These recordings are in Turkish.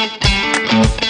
Thank you.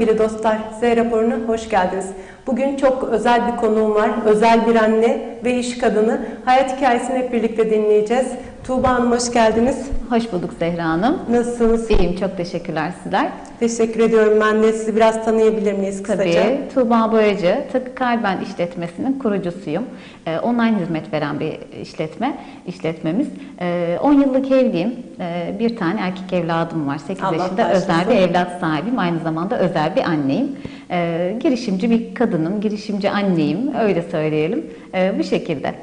Sevgili dostlar. Z raporuna hoş geldiniz. Bugün çok özel bir konuğum var. Özel bir anne ve iş kadını. Hayat hikayesini hep birlikte dinleyeceğiz. Tuğba Hanım hoş geldiniz. Hoş bulduk Zehra Hanım. Nasılsınız? İyiyim, çok teşekkürler sizler. Teşekkür ediyorum. Ben de sizi biraz tanıyabilir miyiz kısaca? Tabii, Tuğba Boyacı, Takı Kalben işletmesinin kurucusuyum. Ee, online hizmet veren bir işletme, işletmemiz. Ee, 10 yıllık evliyim. Ee, bir tane erkek evladım var. 8 Allah yaşında bağışlasın. özel bir evlat sahibiyim. Aynı zamanda özel bir anneyim. Ee, girişimci bir kadınım, girişimci anneyim. Öyle söyleyelim. Ee, bu şekilde.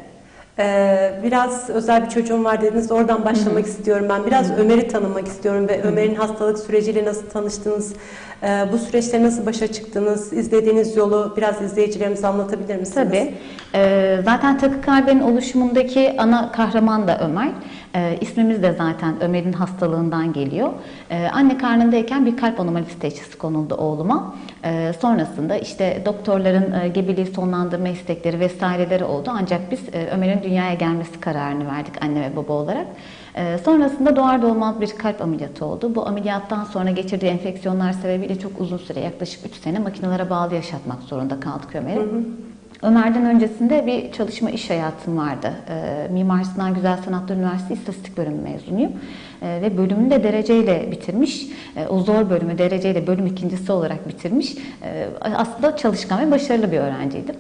Ee, biraz özel bir çocuğum var dediniz. Oradan başlamak istiyorum ben. Biraz Ömer'i tanımak istiyorum ve Ömer'in hastalık süreciyle nasıl tanıştınız? Ee, bu süreçte nasıl başa çıktınız? İzlediğiniz yolu biraz izleyicilerimize anlatabilir misiniz? Tabii. Ee, zaten Takı Kalben'in oluşumundaki ana kahraman da Ömer. Ee, ismimiz de zaten Ömer'in hastalığından geliyor. Ee, anne karnındayken bir kalp anomalisi teşhisi konuldu oğluma. Ee, sonrasında işte doktorların e, gebeliği sonlandırma istekleri vesaireleri oldu. Ancak biz e, Ömer'in dünyaya gelmesi kararını verdik anne ve baba olarak. Ee, sonrasında doğar doğmaz bir kalp ameliyatı oldu. Bu ameliyattan sonra geçirdiği enfeksiyonlar sebebiyle çok uzun süre yaklaşık 3 sene makinelere bağlı yaşatmak zorunda kaldık Ömer'i. Ömer'den öncesinde bir çalışma iş hayatım vardı. Ee, Mimar Sinan Güzel Sanatlar Üniversitesi İstatistik Bölümü mezunuyum. Ee, ve bölümünü de dereceyle bitirmiş. Ee, o zor bölümü dereceyle bölüm ikincisi olarak bitirmiş. Ee, aslında çalışkan ve başarılı bir öğrenciydim.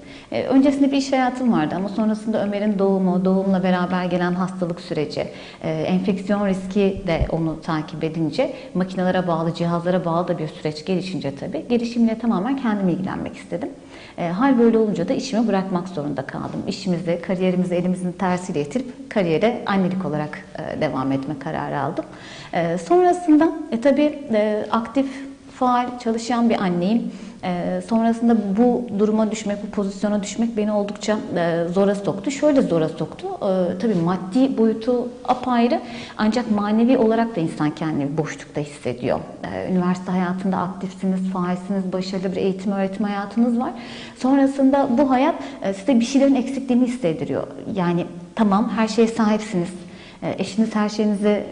Öncesinde bir iş hayatım vardı ama sonrasında Ömer'in doğumu, doğumla beraber gelen hastalık süreci, e, enfeksiyon riski de onu takip edince makinelere bağlı, cihazlara bağlı da bir süreç gelişince tabii gelişimle tamamen kendim ilgilenmek istedim. Hal böyle olunca da işimi bırakmak zorunda kaldım. İşimizi, kariyerimizi elimizin tersiyle itirip kariyere annelik olarak e, devam etme kararı aldım. E, sonrasında e, tabii e, aktif, faal çalışan bir anneyim. E, sonrasında bu duruma düşmek, bu pozisyona düşmek beni oldukça e, zora soktu. Şöyle zora soktu. E, tabii maddi boyutu apayrı ancak manevi olarak da insan kendini boşlukta hissediyor. E, üniversite hayatında aktifsiniz, faalsiniz, başarılı bir eğitim öğretim hayatınız var. Sonrasında bu hayat e, size bir şeylerin eksikliğini hissettiriyor. Yani tamam her şeye sahipsiniz. E, eşiniz her şeyinizi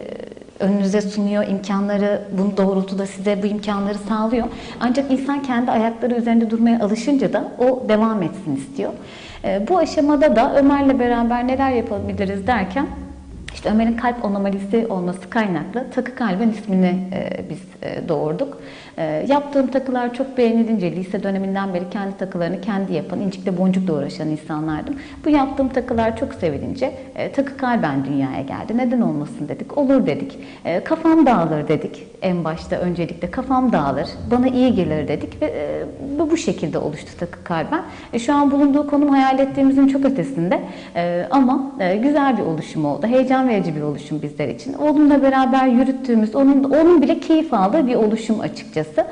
önünüze sunuyor, imkanları bu doğrultuda size bu imkanları sağlıyor. Ancak insan kendi ayakları üzerinde durmaya alışınca da o devam etsin istiyor. E, Bu aşamada da Ömer'le beraber neler yapabiliriz derken işte Ömer'in kalp anomalisi olması kaynaklı takı kalben ismini e, biz e, doğurduk. E, yaptığım takılar çok beğenilince lise döneminden beri kendi takılarını kendi yapan, incikle boncukla uğraşan insanlardım. Bu yaptığım takılar çok sevilince e, takı kalben dünyaya geldi. Neden olmasın dedik. Olur dedik. E, kafam dağılır dedik en başta öncelikle. Kafam dağılır, bana iyi gelir dedik ve e, bu şekilde oluştu takı kalben. E, şu an bulunduğu konum hayal ettiğimizin çok ötesinde E, ama e, güzel bir oluşum oldu. Heyecan verici bir oluşum bizler için. Oğlumla beraber yürüttüğümüz, onun, onun bile keyif aldığı bir oluşum açıkçası.